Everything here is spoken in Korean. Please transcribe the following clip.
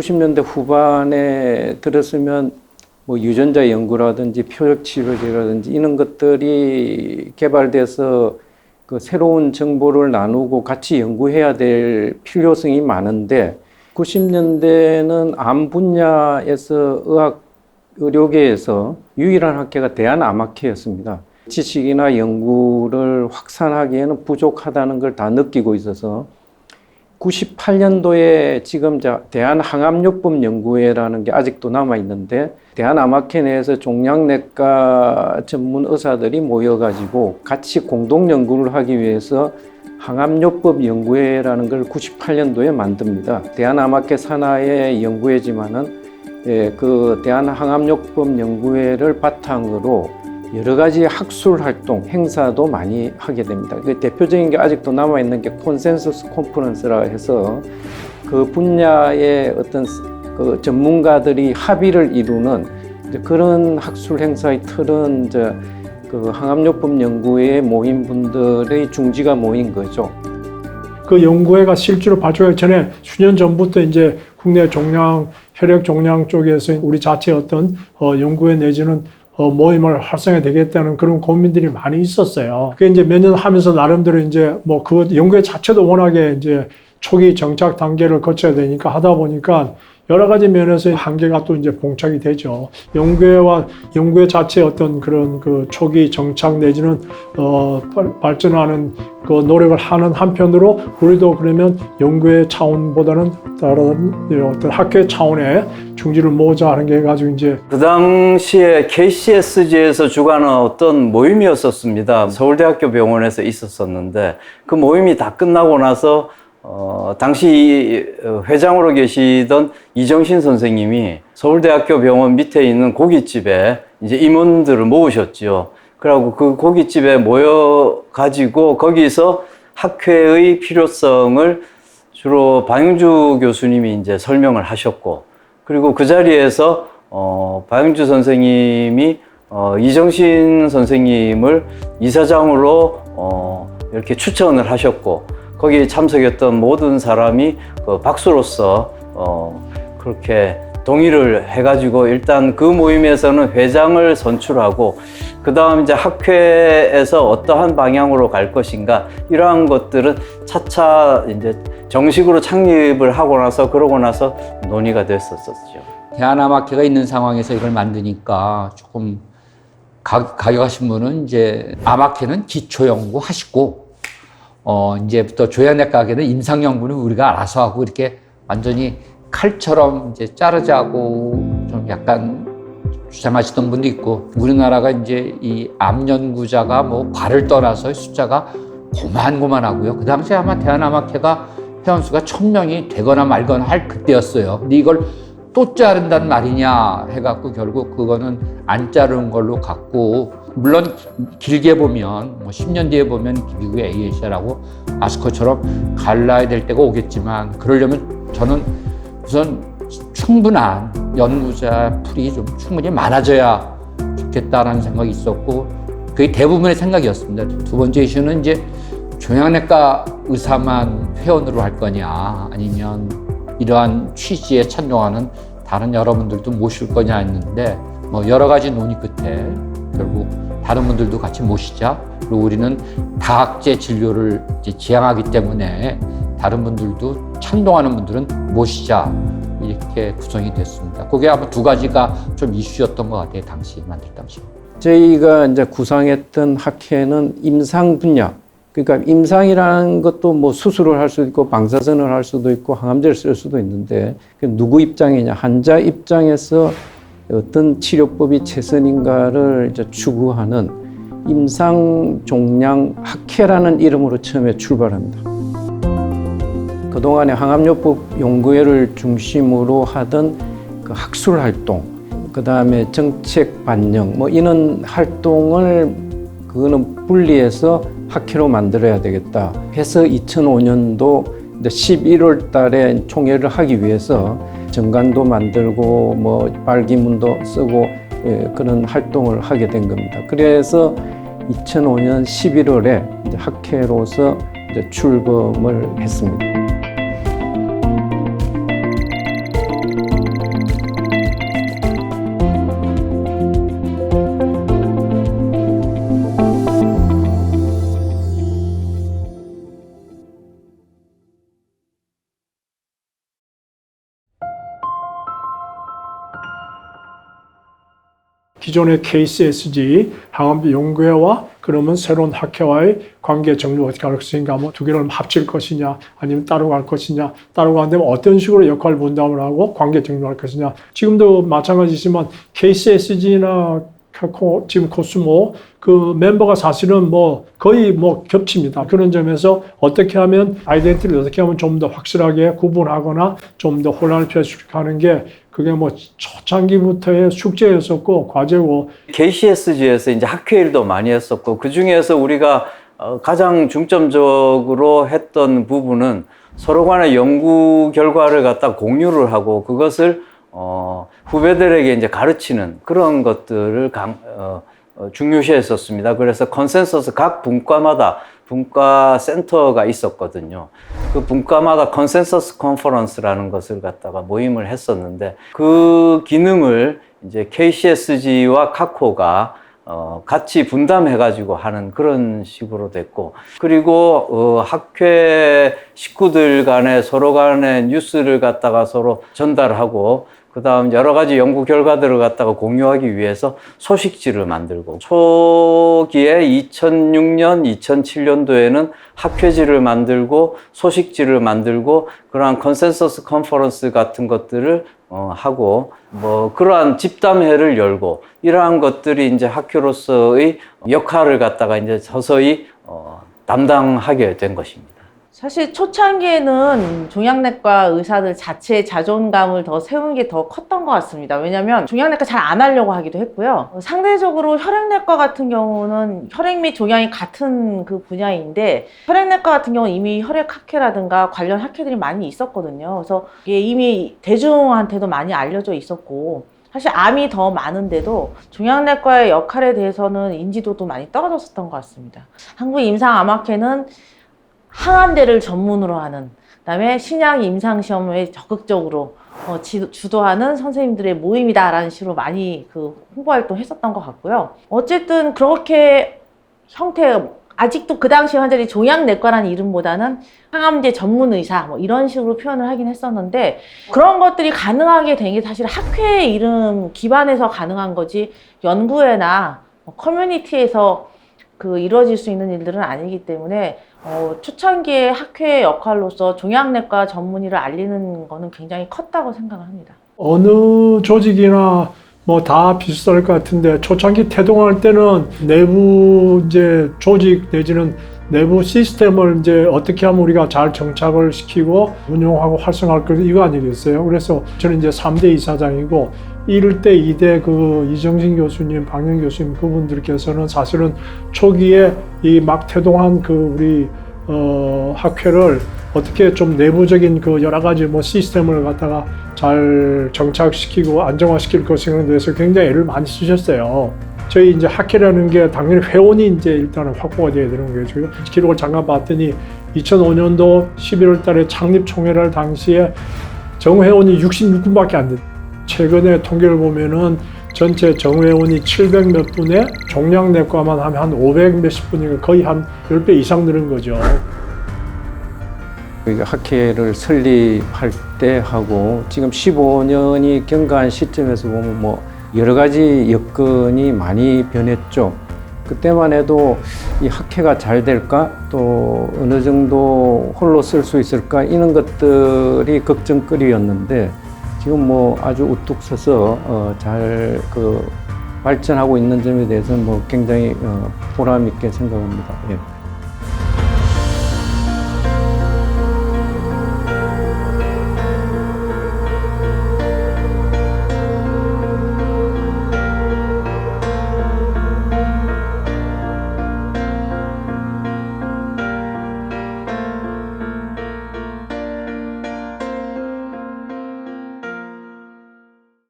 90년대 후반에 들었으면 뭐 유전자 연구라든지 표적 치료제라든지 이런 것들이 개발돼서 그 새로운 정보를 나누고 같이 연구해야 될 필요성이 많은데 90년대는 암 분야에서 의학 의료계에서 유일한 학회가 대한암학회였습니다. 지식이나 연구를 확산하기에는 부족하다는 걸 다 느끼고 있어서 98년도에 지금 자 대한항암요법 연구회라는 게 아직도 남아 있는데 대한암학회 내에서 종양내과 전문 의사들이 모여가지고 같이 공동 연구를 하기 위해서 항암요법 연구회라는 걸 98년도에 만듭니다. 대한암학회 산하의 연구회지만은 예, 그 대한항암요법 연구회를 바탕으로 여러 가지 학술 활동, 행사도 많이 하게 됩니다. 그 대표적인 게 아직도 남아 있는 게 콘센서스 컨퍼런스라 해서 그 분야의 어떤 그 전문가들이 합의를 이루는 그런 학술 행사의 틀은 이제 그 항암요법 연구회 모인 분들의 중지가 모인 거죠. 그 연구회가 실제로 발족하기 전에 수년 전부터 이제 국내 종양, 혈액 종양 쪽에서 우리 자체 어떤 어, 연구회 내지는 어, 모임을 활성화 되겠다는 그런 고민들이 많이 있었어요. 그게 이제 몇 년 하면서 나름대로 이제 뭐 그 연구회 자체도 워낙에 이제 초기 정착 단계를 거쳐야 되니까 하다 보니까 여러 가지 면에서 한계가 또 이제 봉착이 되죠. 연구회와 연구회 자체 어떤 그런 그 초기 정착 내지는 어, 발- 발전하는 그 노력을 하는 한편으로 우리도 그러면 연구회 차원보다는 다른 어떤 학회 차원의 중지를 모으자 하는 게 가지고 이제 그 당시에 KCSG에서 주관한 어떤 모임이었었습니다. 서울대학교 병원에서 있었었는데 그 모임이 다 끝나고 나서 어, 당시 회장으로 계시던 이정신 선생님이 서울대학교 병원 밑에 있는 고깃집에 이제 임원들을 모으셨죠. 그러고 그 고깃집에 모여 가지고 거기서 학회의 필요성을 주로 방영주 교수님이 이제 설명을 하셨고 그리고 그 자리에서 어, 박영주 선생님이 어, 이정신 선생님을 이사장으로 어, 이렇게 추천을 하셨고 거기에 참석했던 모든 사람이 그 박수로서 어, 그렇게 동의를 해가지고 일단 그 모임에서는 회장을 선출하고 그 다음 이제 학회에서 어떠한 방향으로 갈 것인가 이러한 것들은 차차 이제 정식으로 창립을 하고 나서 그러고 나서 논의가 됐었었죠. 대한암학회가 있는 상황에서 이걸 만드니까 조금 가, 가격하신 분은 이제 암학회는 기초 연구 하시고 어 이제부터 조현학과학에는 임상 연구는 우리가 알아서 하고 이렇게 완전히 칼처럼 이제 자르자고 좀 약간 주장하시던 분도 있고 우리나라가 이제 이 암 연구자가 뭐 과를 떠나서 숫자가 고만고만하고요. 그 당시에 아마 대한암학회가 회원수가 천 명이 되거나 말거나 할 그때였어요. 근데 이걸 또 자른단 말이냐 해갖고 결국 그거는 안 자르는 걸로 갔고 물론 길게 보면 뭐 10년 뒤에 보면 미국의 AAC라고 아스커처럼 갈라야 될 때가 오겠지만 그러려면 저는 우선 충분한 연구자 풀이 좀 충분히 많아져야 좋겠다라는 생각이 있었고 그게 대부분의 생각이었습니다. 두 번째 이슈는 이제 종양내과 의사만 회원으로 할 거냐 아니면 이러한 취지에 찬용하는 다른 여러분들도 모실 거냐 했는데 뭐 여러 가지 논의 끝에 결국 다른 분들도 같이 모시자 그리고 우리는 다학제 진료를 지향하기 때문에 다른 분들도 찬동하는 분들은 모시자 이렇게 구성이 됐습니다. 그게 아마 두 가지가 좀 이슈였던 것 같아요 당시 만들 당시. 저희가 이제 구상했던 학회는 임상 분야. 그러니까 임상이라는 것도 뭐 수술을 할 수도 있고 방사선을 할 수도 있고 항암제를 쓸 수도 있는데 그 누구 입장이냐 환자 입장에서 어떤 치료법이 최선인가를 이제 추구하는 임상 종양 학회라는 이름으로 처음에 출발합니다. 그동안에 항암요법 연구회를 중심으로 하던 그 학술 활동, 그 다음에 정책 반영, 뭐 이런 활동을 그거는 분리해서 학회로 만들어야 되겠다 해서 2005년도 11월 달에 총회를 하기 위해서 정관도 만들고 뭐 빨기문도 쓰고 예, 그런 활동을 하게 된 겁니다. 그래서 2005년 11월에 이제 학회로서 출범을 했습니다. 기존의 KCSG 항암 연구회와 그러면 새로운 학회와의 관계 정리 어떻게 할 것인가, 뭐 두 개를 합칠 것이냐, 아니면 따로 갈 것이냐, 따로 간다면 어떤 식으로 역할 분담을 하고 관계 정리할 것이냐. 지금도 마찬가지지만 KCSG나 지금 코스모 그 멤버가 사실은 뭐 거의 뭐 겹칩니다. 그런 점에서 어떻게 하면 아이덴티티를 어떻게 하면 좀 더 확실하게 구분하거나 좀 더 혼란을 피해가는 게 그게 뭐 초창기부터의 숙제였었고 과제고 KCSG에서 이제 학회 일도 많이 했었고 그 중에서 우리가 어, 가장 중점적으로 했던 부분은 서로 간의 연구 결과를 갖다 공유를 하고 그것을 어, 후배들에게 이제 가르치는 그런 것들을 강, 어, 어, 중요시했었습니다. 그래서 컨센서스 각 분과마다 분과 센터가 있었거든요. 그 분과마다 컨센서스 컨퍼런스라는 것을 갖다가 모임을 했었는데 그 기능을 이제 KCSG와 카코가 어, 같이 분담해가지고 하는 그런 식으로 됐고, 그리고, 어, 학회 식구들 간에 서로 간에 뉴스를 갖다가 서로 전달하고, 그 다음 여러 가지 연구 결과들을 갖다가 공유하기 위해서 소식지를 만들고, 초기에 2006년, 2007년도에는 학회지를 만들고, 소식지를 만들고, 그러한 컨센서스 컨퍼런스 같은 것들을 어, 하고, 뭐, 그러한 집담회를 열고, 이러한 것들이 이제 학교로서의 역할을 갖다가 이제 서서히 어, 담당하게 된 것입니다. 사실 초창기에는 종양내과 의사들 자체의 자존감을 더 세우는 게더 컸던 것 같습니다. 왜냐하면 종양내과 잘 안 하려고 하기도 했고요. 상대적으로 혈액내과 같은 경우는 혈액 및 종양이 같은 그 분야인데 혈액내과 같은 경우는 이미 혈액학회라든가 관련 학회들이 많이 있었거든요. 그래서 이게 이미 대중한테도 많이 알려져 있었고 사실 암이 더 많은데도 종양내과의 역할에 대해서는 인지도도 많이 떨어졌었던 것 같습니다. 한국 임상암학회는 항암대를 전문으로 하는 그다음에 신약 임상 시험에 적극적으로 어, 지- 주도하는 선생님들의 모임이다라는 식으로 많이 그 홍보 활동 했었던 것 같고요. 어쨌든 그렇게 형태 아직도 그 당시 환자들이 종양내과라는 이름보다는 항암제 전문 의사 뭐 이런 식으로 표현을 하긴 했었는데 그런 것들이 가능하게 된 게 사실 학회 이름 기반에서 가능한 거지 연구회나 뭐 커뮤니티에서 그 이루어질 수 있는 일들은 아니기 때문에 어, 초창기에 학회의 역할로서 종양내과 전문의를 알리는 거는 굉장히 컸다고 생각을 합니다. 어느 조직이나 뭐 다 비슷할 것 같은데 초창기 태동할 때는 내부 이제 조직 내지는 내부 시스템을 이제 어떻게 하면 우리가 잘 정착을 시키고 운용하고 활성화할 거 이거 아니겠어요? 그래서 저는 이제 3대 이사장이고 1대, 2대 그 이정진 교수님, 박영 교수님 그분들께서는 사실은 초기에 이 막 태동한 그 우리 어, 학회를 어떻게 좀 내부적인 그 여러 가지 뭐 시스템을 갖다가 잘 정착시키고 안정화시킬 것인가에 대해서 굉장히 애를 많이 쓰셨어요. 저희 이제 학회라는 게 당연히 회원이 이제 일단은 확보가 돼야 되는. 제가 기록을 잠깐 봤더니 2005년도 11월 달에 창립 총회를 당시에 정회원이 66분밖에 안 됐. 최근에 통계를 보면은 전체 정회원이 700 몇 분에 종양 내과만 하면 한 500 몇십 분이니까 거의 한 10배 이상 늘은 거죠. 그 학회를 설립할 때 하고 지금 15년이 경과한 시점에서 보면 뭐 여러 가지 여건이 많이 변했죠. 그때만 해도 이 학회가 잘 될까 또 어느 정도 홀로 쓸 수 있을까 이런 것들이 걱정거리였는데 지금 뭐 아주 우뚝 서서 어, 잘그 발전하고 있는 점에 대해서는 뭐 굉장히 어, 보람 있게 생각합니다. 예.